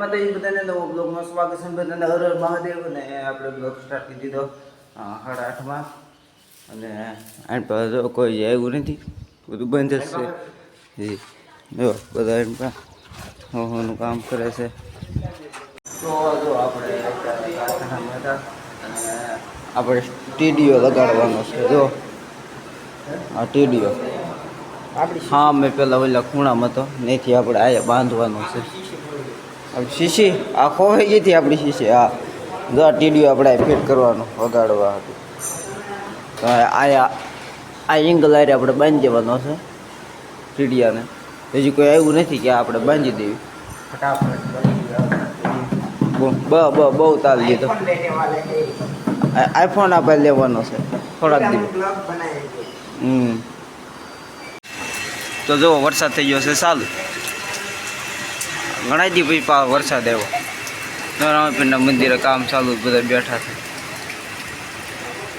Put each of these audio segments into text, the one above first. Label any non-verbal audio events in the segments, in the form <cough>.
માતાજી બધાને નવો બ્લોગમાં સ્વાગત છે. બધાને હર હર મહાદેવ અને આપણે બ્લોગ સ્ટાર્ટ કરી દીધો. સાડા આઠમાં. અને આઠ પાસે જો કોઈ આવ્યું નથી. બધું બંધ જ છે. જી. જો બધા એમ હોનું કામ કરે છે. તો જો આપણે કારખાનામાં હતા. અને આપણે ટીડીઓ લગાડવાનો છે. જો. આ ટીડીઓ હા મેં પેલા ઓલા ખૂણામાં હતો નહીંથી આપણે આયા બાંધવાનો છે. આપણી શીશી, આ ખોવાઈ ગઈ હતી આપણી શીશી હા જો આ ટીડીઓ આપણે આ ફિટ કરવાનું, વગાડવા હતું. આયા આ એંગલ આરે આપણે બાંધી દેવાનો છે ટીડિયાને હજી કોઈ આવ્યું નથી કે આપણે બાંધી દેવી. બ બ બહુ તાલ લીધો આઈફોન આપણે લેવાનો છે, થોડાક દિવસ. હમ. તો જો વરસાદ થઈ ગયો છે, ચાલુ. ઘણા દી પછી પા વરસાદ આવ્યો. રામાપીરના મંદિરે કામ ચાલુ બધા બેઠા છે.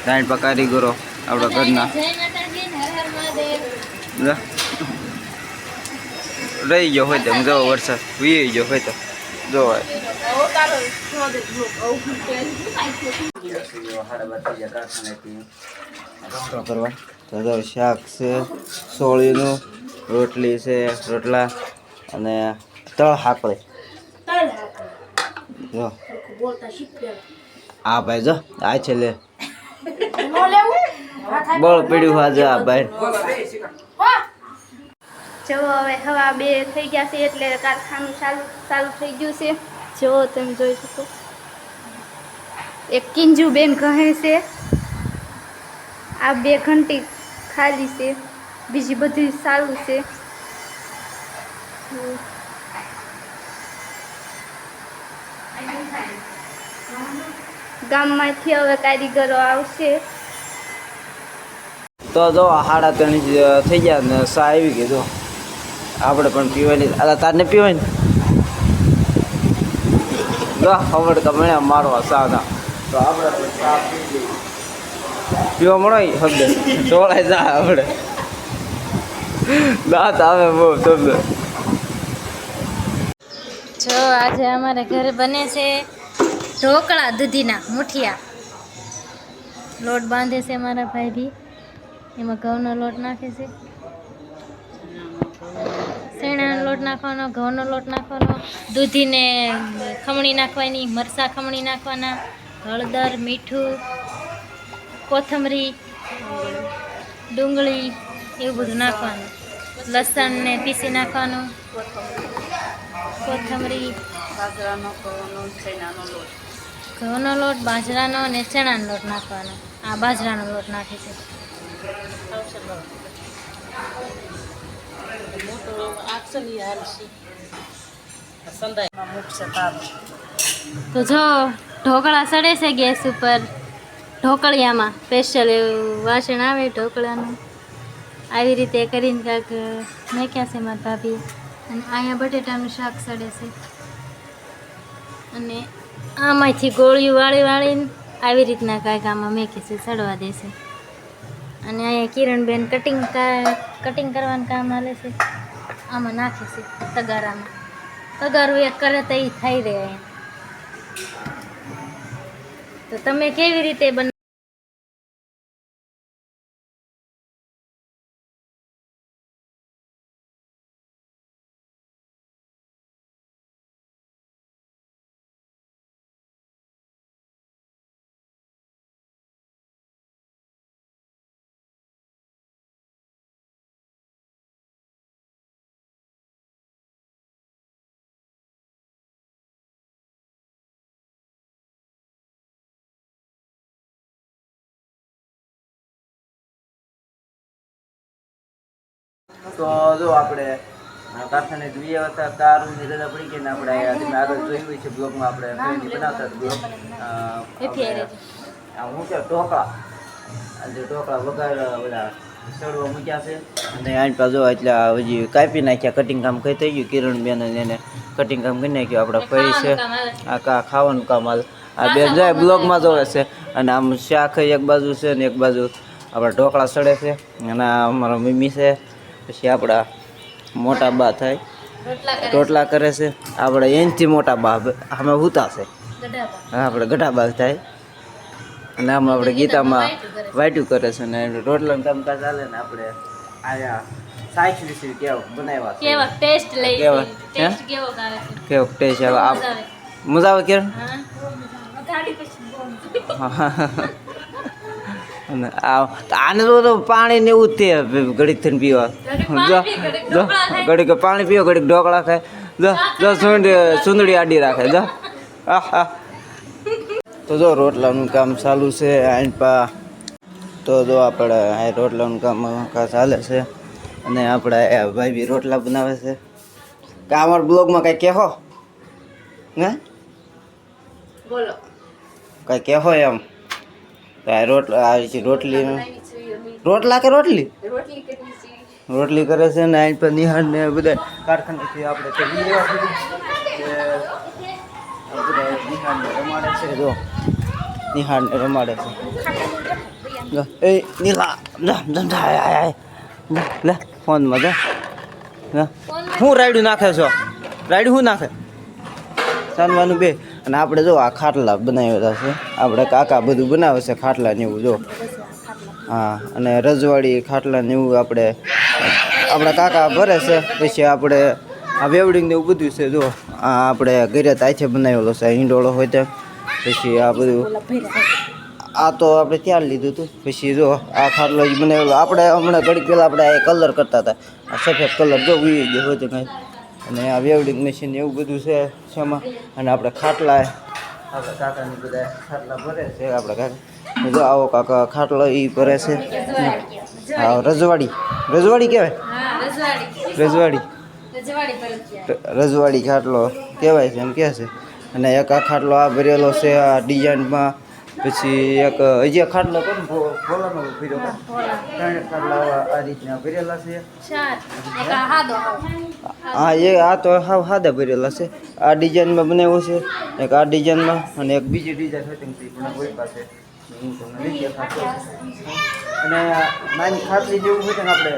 રાઈન પા કારીગરો આપણા ઘરના. રહી ગયો હોય તો જો વરસાદ. વી ગયો હોય તો જોવાય કરવા. તો શાક છે સોળીનું રોટલી છે રોટલા અને તળ હાકડે. જો. આ ભાઈ જો આ છે લે. બળ પડ્યું આજે આ ભાઈ. જો હવે હવા બે થઈ ગયા છે એટલે કારખાનું ચાલુ ચાલુ થઈ ગયું છે. જો તમે જોઈ શકો. એક કિંજુ બેન કહે છે આ બે ઘંટી ખાલી છે બીજી બધી ચાલુ છે. ગામમાંથી હવે કારીગરો આવશે. તો જો હાડા ત્રણ થઈ ગયા ને સા આવી ગઈ જો. આપણે પણ પીવાની અલા તારને પીવાય ને જો ખબર કમણે મારવા સા ના. તો આપણે પણ ચા પી પીવા મળો શબ્દ? ઢોળાઈ જા આપણે. દાંત આવે બહુ શબ્દ. જો આજે અમારે ઘરે બને છે. ઢોકળા દૂધીના મુઠિયા. લોટ બાંધે છે મારા ભાઈ બી એમાં ઘઉંનો લોટ નાખે છે. શેણાનો લોટ નાખવાનો, ઘઉંનો લોટ નાખવાનો, દૂધીને ખમણી નાખવાની, મરચાં ખમણી નાખવાના, હળદર, મીઠું, કોથમરી, ડુંગળી એવું બધું નાખવાનું. લસણને પીસી નાખવાનું. કોથમરી. ઘઉંનો લોટ બાજરાનો અને ચણાનો લોટ નાખવાનો. આ બાજરાનો લોટ નાખે છે. તો જો ઢોકળા સડે છે ગેસ ઉપર. ઢોકળિયામાં સ્પેશિયલ એવું વાસણ આવે ઢોકળાનું. આવી રીતે કરીને કાંક નાખ્યા છે મારા ભાભી. અને અહીંયા બટેટાનું શાક સડે છે. અને આમાંથી ગોળીઓ વાળી વાળીને આવી રીતના કાંઈક આમાં મેં છે ચડવા દેશે અને અહીંયા કિરણબેન કટિંગ કટિંગ કરવાનું કામ હાલે છે. આમાં નાખે છે, તગારામાં. તગારું એક કરે તો એ થઈ રહે તો તમે કેવી રીતે બન તો જો આપણે કારખાને જોઈએ હતા તારની રજા પડી ગઈ ને આપણે તમે આગળ જોયું છે બ્લોગમાં આપણે ટ્રેનની બનાવતા બ્લોગ. હું છે ઢોકળા. જે ઢોકળા વગર બધા સડવા મૂક્યા છે. અને આની પાસે જો એટલે હજી કાપી નાખ્યા કટિંગ કામ કઈ થઈ ગયું? કિરણબેન અને એને કટિંગ કામ કરી નાખ્યું. આપણે ફરી છે. આ કા ખાવાનું કામ હાલ. આ બેન જાય બ્લોગમાં જોડે છે. અને આમ શાક એક બાજુ છે ને એક બાજુ આપણા ઢોકળા સડે છે. અને અમારા મમ્મી છે. પછી આપણા મોટા બા થાય. રોટલા કરે છે. આપણે એનથી મોટા બા અમે હુતા છે. ગઢાબા આપણે ગઢાબા થાય. અને આમાં આપણે ગીતામાં વાટ્યું કરે છે. ને રોટલાનું કામકાજ ચાલે ને આપણે આયા સાઠ વિશે કેવું બનાવ્યા કેવા ટેસ્ટ લઈ કેવા? ટેસ્ટ કેવો આવે? કેવો ટેસ્ટ આવે? મજા આવે. કે? હા. ગાડી પછી અને આ <laughs> આને તો તો પાણી ને એવું તે ઘડીક થઈને પીવા. જો ઘડીક જો ઘડીક પાણી પીવો ઘડીક ઢોકળા ખાય. જો જો સુંદડી આડી રાખે જો. તો જો રોટલાનું કામ ચાલુ છે આઈનપા તો જો આપણે આ રોટલાનું કામ ચાલે છે. અને આપણે એ ભાઈ બી રોટલા બનાવે છે. કે અમારા બ્લોગમાં કાંઈ કહેવો હે? બોલો. કાંઈ કહેવો એમ? તો આ રોટલા આવી રોટલી રોટલા કે રોટલી? રોટલી કરે છે ને અહીં પર નિહાળ ને બધા કારખાનેથી આપણે નિહાળને રમાડે છે જો. નિહાળને રમાડે છે. એ નીલા. લે ફોનમાં જા. જા. હું રાયડું નાખે છો? રાયડું શું નાખે? ચાલવાનું બે. અને આપણે જો આ ખાટલા બનાવેલા છે. આપણે કાકા બધું બનાવે છે ખાટલા ને એવું જો. હા, અને રજવાડી ખાટલા ને એવું આપણે, આપણા કાકા ભરે છે. પછી આપણે આ વેવડિંગ ને એવું બધું છે જો. આ આપણે ઘરે તાઈથે બનાવેલો છે ઈંડોળો હોય તો. પછી આ બધું, આ તો આપણે ત્યાં લીધું હતું. પછી જો આ ખાટલો જ બનાવેલો. આપણે હમણાં ઘડી પહેલાં આપણે આ કલર કરતા હતા. આ સફેદ કલર જો ઉઈ ગયો હોય તો કાંઈ. અને આ વેવડિંગ મશીન એવું બધું છે શેમાં? અને આપણે ખાટલા આપણા કાકાની બધા ખાટલા ભરે છે, આપણા કાકા. જો આવો કાકા ખાટલો એ ભરે છે. હા, રજવાડી. રજવાડી કહેવાય? રજવાડી. રજવાડી ખાટલો કહેવાય છે, એમ કહે છે. અને એક આ ખાટલો આ ભરેલો છે, આ ડિઝાઇનમાં પછી એક હજી ખાટલો કોણ ભોલાનો ભર્યો ફીરો ત્રણ ખાટલા આ રીતના ભરેલા છે. હા એ આ તો હાવ સાદા ભરેલા છે. આ ડિઝાઇનમાં બનાવ્યો છે એક આ ડિઝાઇનમાં અને એક બીજી ડિઝાઇન હતી તે પણ કોઈ પાસે. હું તમને અને નાની ખાટલી જેવું હોય ને આપણે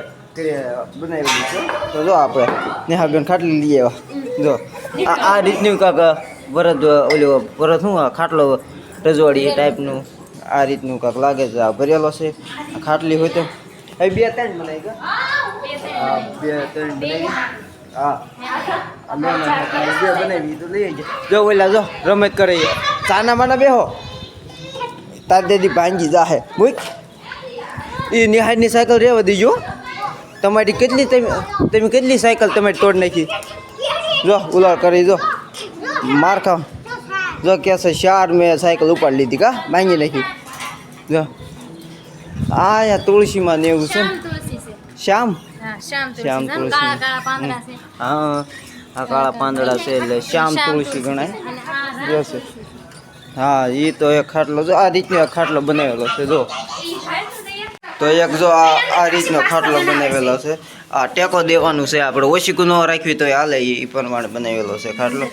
બનાવેલી છે. તો જો આપણે નેહાબેન ખાટલી લઈ આવ્યા. જો. આ આ રીતનું કાંક વરત ઓલો વરત શું આ ખાટલો રજવાડી ટાઈપનું આ રીતનું કાંક લાગે છે. આ ભરેલો છે. ખાટલી હોય તો. એ બે ત્રણ બનાવી હા, બે હા. જો ઓલા, જો રમત કરે ચાના માના બેહો. તાર દેદી ભાંજી જાહે. મૂક. એ નિહાળની સાયકલ રહેવા દીજો. તમારી કેટલી તમે તમે કેટલી સાયકલ તમારી તોડ નાખી? જો, ઉલાળ કરી, જો. માર ખાવ. જો કે છે ચાર મેં સાયકલ ઉપાડી લીધી કા ભાંગી નાખી જો આ યા તુલસીમાં ને એવું છે ને. શ્યામ તુલસી છે શ્યામ હા શ્યામ તુલસી શ્યામ છે ને? તુલસી. કાળા કાળા પાંદડા છે હા આ કાળા પાંદડા છે એટલે શ્યામ તુલસી ગણાય અને આ રામ જો છે હા એ તો એક ખાટલો જો આ રીતનો એક ખાટલો બનાવેલો છે જો તો એક જો આ આ રીતનો ખાટલો બનાવેલો છે આ ટેકો દેવાનું છે આપણે. ઓછી ન રાખવી તો હાલે એ પ્રમાણે બનાવેલો છે ખાટલો.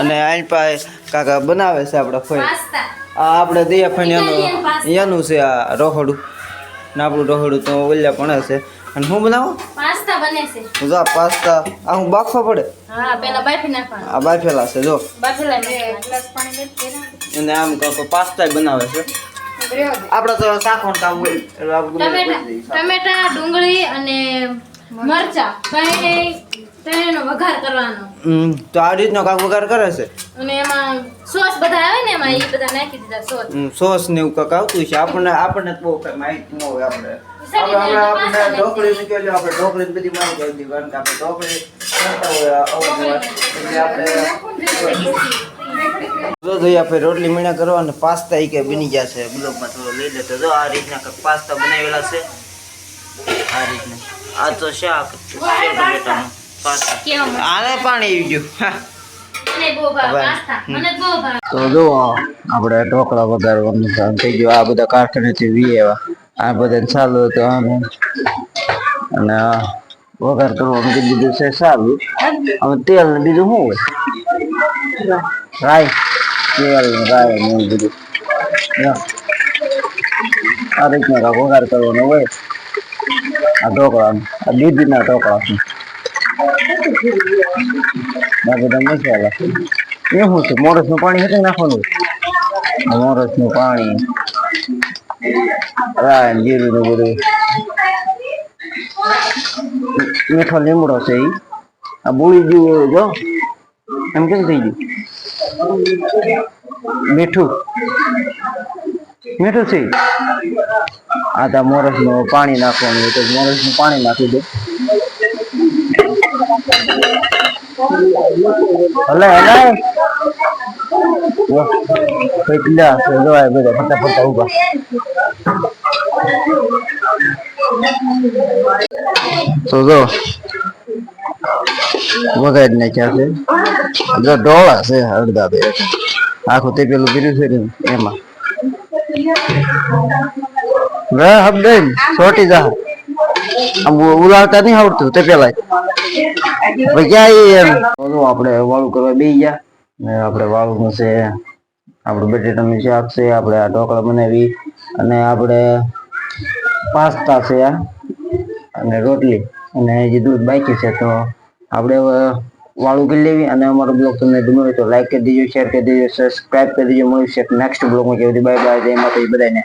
અને આઈન પાસે કાકા બનાવે છે આપણે ફોઈ આ આપણે દયા ફઈ એનું એનું છે આ રહોડું. ને આપણું રહોડું તો ઓલ્યા પણ છે અને હું બનાવો? પાસ્તા બને છે. જો પાસ્તા. આ હું બાફવા પડે? હા પેલા બાફી નાખવા આ બાફેલા છે જો. બાફેલા ગ્લાસ પાણી લેતી અને આમ કાકો પાસ્તા બનાવે છે. આપણે તો શાકોન કામ હોય. ટમેટા ડુંગળી અને મરચા. ત્રણેય ત્રણેયનો વઘાર કરવાનો. તો આ રીતનો કાક વઘાર કરે છે? અને એમાં સોસ બધા આવે ને એમાં એ બધા નાખી દીધા સોસ. સોસ ને એવું કાક આવતું છે આપણને આપણને તો બહુ કઈ માહિતી ન હોય આપણે. આપણે જાય આપણે ઢોકળી નીકળી આપણે ઢોકળી બધી માહિતી આવતી કારણ કે આપણે ઢોકળી કરતા હોય એટલે આપણે જો જોઈએ આપણે રોટલી મીણા કરવા અને પાસ્તા કે બની ગયા છે. બ્લોગમાં થોડો લઈ લેતો જો. આ રીતના પાસ્તા બનાવેલા છે. આ રીતના. આ તો શાક. ટમેટાનું પાસ્તા. આને પાણી આવી ગયું. તો જો આપણે ઢોકળા વગાડવાનું કામ થઈ ગયું. આ બધા કારખાનેથી વી આ બધા ચાલુ હતું આનું અને વઘાર કરવાનું કીધું છે સારું. હવે તેલ ને બીજું શું હોય? રાઈ. ને રાઈ ને એવું બધું. આ રીતના વઘાર કરવાનો હોય આ ઢોકળાનું આ દૂધીના ઢોકળા છે આ બધા મસાલા એ શું છે મોરસનું પાણી હતું નાખવાનું મોરસનું પાણી રાય જીરું બધું મીઠો લીમડો છે આ બોળી જેવું જો એમ કેમ થઈ ગયું મીઠું. મીઠું છે? આ તો મોરસનું પાણી નાખવાનું હોય તો મોરસનું પાણી નાખી દે. હલે હલે કેટલા છે? જોવાય બધા ફરતા ફરતા ઊભા. તો જો વગાડ નાખ્યા છે? જો ડોળા છે અડધા બે. આખું તે પેલું પીર્યું છે ને એમાં. વે છોટી જા. આમ નહીં આવડતું તે પેલા ક્યાં એમ? આપણે વાળું કરવા બે ગયા. ને આપણે વાળું છે, આપણું બટેટાનું શાક છે, આપણે આ ઢોકળા બનાવી અને આપણે પાસ્તા છે અને રોટલી. અને હજી દૂધ બાકી છે તો આપણે વાળું કરી લેવી અને અમારો બ્લોગ તમને ગમ્યો તો લાઈક કરી દેજો શેર કરી દેજો સબસ્ક્રાઈબ કરી દેજો. મળ્યું છે નેક્સ્ટ બ્લોગમાં કેવું બાય બાય જય માતાજી બધાને.